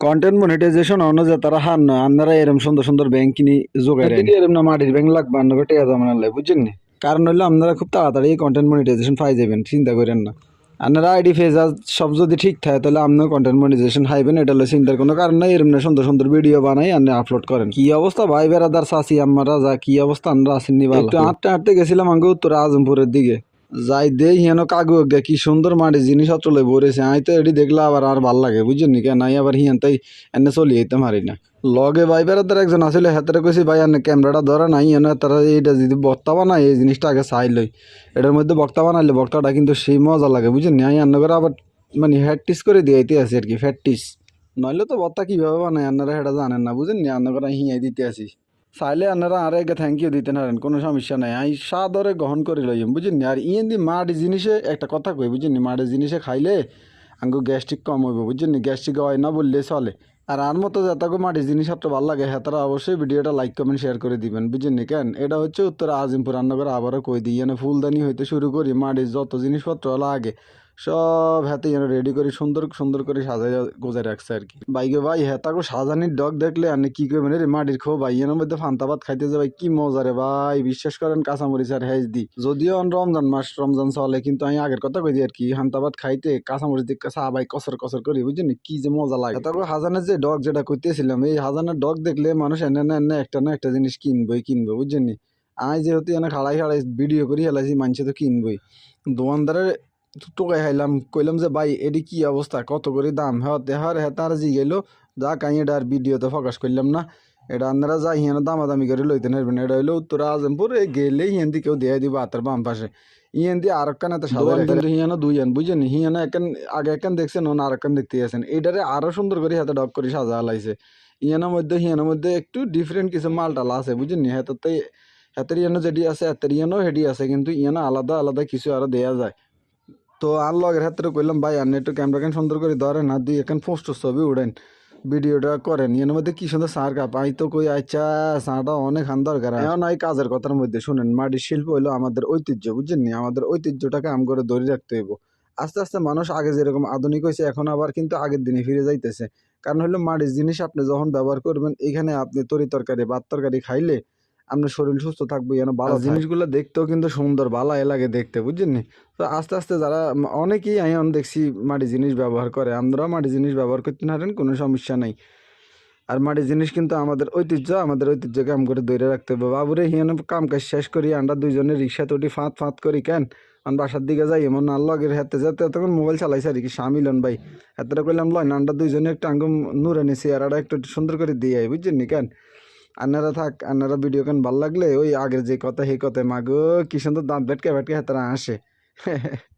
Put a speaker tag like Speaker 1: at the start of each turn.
Speaker 1: Content monetization অন্য যে তারা হান না আপনারা এরম সুন্দর সুন্দর ব্যাংক কিনি দিকে এরম না মাটির ব্যাংক লাগবে আপনাকে বুঝছেন নি কারণ হইল আপনারা খুব তাড়াতাড়ি কন্টেন্ট মনিটাইজেশন পাই যাবেন চিন্তা করেন না আপনারা আইডি ফেজ সব যদি ঠিক থাকে তাহলে আপনিও কন্টেন্ট মনিটাইজেশন হাইবেন এটা হলো চিন্তার কোনো কারণ নাই এরম না সুন্দর সুন্দর ভিডিও বানাই আপনি আপলোড করেন কি অবস্থা ভাই বেড়াদার চাষি আমরা যা কি অবস্থা আমরা আসেননি ভালো একটু হাঁটতে হাঁটতে গেছিলাম আগে উত্তর আজমপুরের দিকে যাই দে হিয়ানো কাগু গে কি সুন্দর মাটি জিনিসপত্র লই ভরেছে। আই তো এটি দেখলে আবার আর ভালো লাগে, বুঝছেন নি কেন আবার হিয়ান তাই এনে চলি যেতে পারি না। লগে ভাই বেড়াদার একজন আসলে, হাতের কইছি, ভাই, আনে ক্যামেরাটা ধরে নাই, এনে তারা এইটা যদি বক্তা বানায়, এই জিনিসটা আগে চাই লই। এটার মধ্যে বক্তা বানাইলে বক্তাটা কিন্তু সেই মজা লাগে, বুঝছেন নি? আই করে আবার মানে হেড টিস করে দিয়াইতে আছি আর কি ফ্যাট টিস নইলে তো বক্তা কীভাবে বানায় আপনারা সেটা জানেন না বুঝেন নি? করে হিয়াই দিতে আসি। চাইলে আপনারা আর একে থ্যাংক ইউ দিতে পারেন কোনো সমস্যা নাই। আমি সাদরে গ্রহণ করে লইম, বুঝেন আর ইয়েন দি জিনিসে একটা কথা কই, বুঝেন মাটি জিনিসে খাইলে আঙ্গু গ্যাস্ট্রিক কম হইব বুঝছেন নি? গ্যাস্ট্রিক হয় না বললে চলে। আর আর মতো যাতাকে মাটি জিনিস আপনার ভালো লাগে হ্যাঁ তারা অবশ্যই ভিডিওটা লাইক কমেন্ট শেয়ার করে দিবেন, বুঝেন নি? কেন? এটা হচ্ছে উত্তর আজিমপুর রান্নাঘর আবারও কই দিই ফুলদানি হইতে শুরু করি মাটির যত জিনিসপত্র লাগে। সব হাতে যেন রেডি করে সুন্দর সুন্দর করে সাজাই গোজাই রাখছে আর কি। বাইকে ভাই হেতাকো সাজানির ডগ দেখলে আপনি কি করবেন রে? মাটির খো ভাই, এর মধ্যে ফান্তা ভাত খাইতে যে ভাই কি মজা রে ভাই। বিশ্বাস করেন কাঁচামরিচ আর হেজ দি। যদিও রমজান মাস, রমজান চলে, কিন্তু আমি আগের কথা কই আর কি ভাত খাইতে কাঁচামরিচ দিকে চা ভাই কসর কসর করি, বুঝছেন কি যে মজা লাগে। তারপর হাজানের যে ডগ যেটা করতেছিলাম এই হাজানের ডগ দেখলে মানুষ এনে না এনে একটা না একটা জিনিস কিনবই কিনবো বুঝছেন আমি যেহেতু এনে খাড়াই খাড়াই ভিডিও করি, হেলাইছি, মানুষ তো কিনবই। দোকানদারের টোকাই খাইলাম কইলাম যে ভাই এডি কি অবস্থা? কত করে দাম? হ্যাঁ দেহার হ্যাঁ তার জি গেল। যা কাই এটা আর ভিডিওতে ফোকাস করলাম না। এটা আপনারা যা হিয়ানো দামাদামি করে লইতে নেবেন এটা হইল উত্তর আজমপুর গেলে হিয়ান দি কেউ দিয়ে দিব হাতের বাম পাশে। ইয়েন দিয়ে আর একখান এত কিন্তু হিয়ানো দুই আন বুঝেন হিয়ানো একান আগে একখান দেখছেন ওন আর একখান দেখতে আছেন। এইটারে আরও সুন্দর করে হাতে ডক করে সাজা লাইছে ইয়ানোর মধ্যে হিয়ানোর মধ্যে একটু ডিফারেন্ট কিছু মালটাল আছে বুঝেন নি? হাতে হাতের ইয়ানো যেটি আছে হাতের ইয়ানো হেডি আছে কিন্তু ইয়ানো আলাদা আলাদা কিছু আরও দেয়া যায়। তো আর লগের হাতে কইলাম ভাই আর একটু ক্যামেরা কেন সুন্দর করে ধরেন না দুই এখন পোস্ট ছবি উড়েন ভিডিওটা করেন। এর মধ্যে কি সুন্দর সার কাপ আই তো কই আচ্ছা সারটা অনেক হান দরকার। এখন এই কাজের কথার মধ্যে শুনেন মাটির শিল্প হইল আমাদের ঐতিহ্য বুঝছেন নি? আমাদের ঐতিহ্যটাকে আম করে ধরে রাখতে হইব। আস্তে আস্তে মানুষ আগে যেরকম আধুনিক হয়েছে এখন আবার কিন্তু আগের দিনে ফিরে যাইতেছে। কারণ হলো মাটির জিনিস আপনি যখন ব্যবহার করবেন এখানে আপনি তরি তরকারি ভাত তরকারি খাইলে আপনার শরীর সুস্থ থাকবে যেন ভালো জিনিসগুলো দেখতেও কিন্তু সুন্দর ভালো লাগে দেখতে বুঝছেন তো আস্তে আস্তে যারা অনেকেই আমি এখন দেখছি মাটি জিনিস ব্যবহার করে আমরাও মাটি জিনিস ব্যবহার করতে পারেন কোনো সমস্যা নাই। আর মাটি জিনিস কিন্তু আমাদের ঐতিহ্য আমাদের ঐতিহ্যকে কাম করে ধরে রাখতে হবে। বাবুরে হিয়ানো কাম কাজ শেষ করি আমরা দুইজনে রিক্সা উঠি ফাঁত ফাঁত করি কেন? আমি বাসার দিকে যাই এমন না লগের হাতে যাতে তখন মোবাইল চালাইছে আর কি স্বামী সামিলন ভাই। হাতে করলাম লয় না আমরা দুইজনে একটু আঙ্গুম নুরানি চেয়ারাটা একটু সুন্দর করে দিয়ে আই বুঝছেন নি কেন? আনারা থাক, আন্নারা ভিডিও কেন ভালো লাগলে? ওই আগের যে কথা, সেই কথা মাগো, কি সুন্দর দাঁত ভেটকে ভেটকে হাতারা আসে